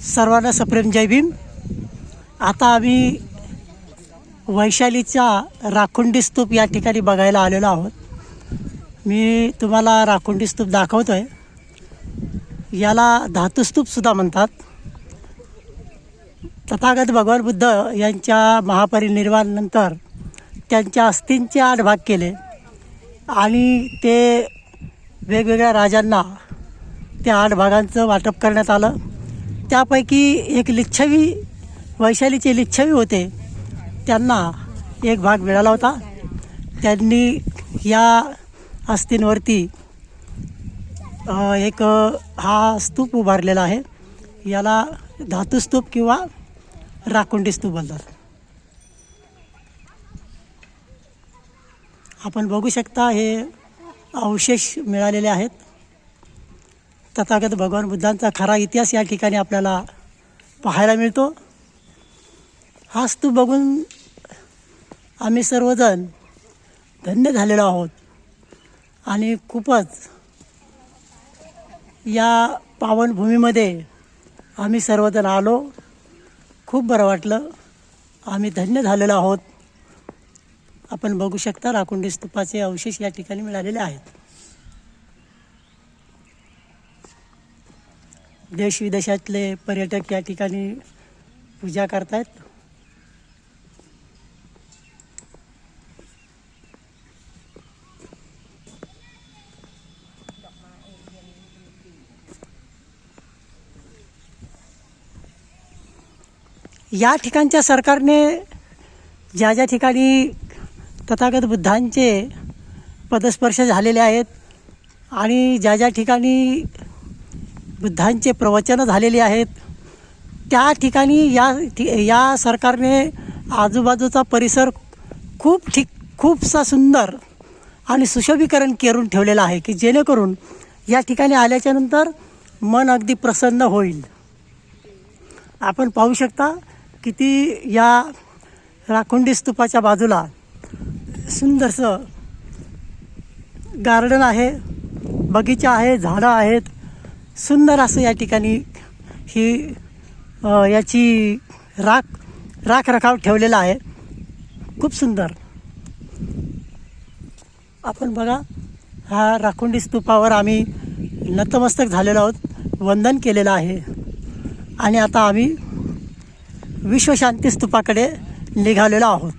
सर्वांना सप्रेम जय भीम. आता आम्ही वैशालीचा राखुंडी स्तूप या ठिकाणी बघायला आलेलो आहोत. मी तुम्हाला राखुंडी स्तूप दाखवतो आहे याला धातुस्तूपसुद्धा म्हणतात. तथागत भगवान बुद्ध यांच्या महापरिनिर्वाणानंतर त्यांच्या अस्थींचे आठ भाग केले आणि ते वेगवेगळ्या राजांना त्या आठ भागांचं वाटप करण्यात आलं. त्यापैकी एक लिच्छवी वैशालीचे लिच्छवी होते. त्यांना एक भाग मिळाला होता. त्यांनी या अस्थींवरती एक हा स्तूप उभारलेला आहे. याला धातुस्तूप किंवा राखुंडी स्तूप बोलतात आपण बघू शकता हे अवशेष मिळालेले आहेत. तथागत भगवान बुद्धांचा खरा इतिहास या ठिकाणी आपल्याला पाहायला मिळतो. हा स्तूप बघून आम्ही सर्वजण धन्य झालेलो आहोत. आणि खूपच या पावनभूमीमध्ये आम्ही सर्वजण आलो. खूप बरं वाटलं. आम्ही धन्य झालेलो आहोत. आपण बघू शकता राकुंडी स्तूपाचे अवशेष या ठिकाणी मिळालेले आहेत. देश विदेशातले पर्यटक या ठिकाणी पूजा करतायत या ठिकाणच्या सरकारने ज्या ज्या ठिकाणी तथागत बुद्धांचे पदस्पर्श झालेले आहेत आणि ज्या ज्या ठिकाणी बुद्धांचे प्रवचनं झालेली आहेत. त्या ठिकाणी या या सरकारने आजूबाजूचा परिसर खूप ठिक खूपसा सुंदर आणि सुशोभीकरण करून ठेवलेलं आहे की जेणेकरून या ठिकाणी आल्याच्यानंतर मन अगदी प्रसन्न होईल. आपण पाहू शकता किती या राखुंडी स्तूपाच्या बाजूला सुंदरसं गार्डन आहे बगीचा आहे झाडं आहेत. सुंदर असं या ठिकाणी ही याची राख राख रखाव ठेवलेला आहे. खूप सुंदर. आपण बघा हा राखुंडी स्तूपावर आम्ही नतमस्तक झालेलो आहोत वंदन केलेलं आहे. आणि आता आम्ही विश्वशांती स्तूपाकडे निघालेलो आहोत.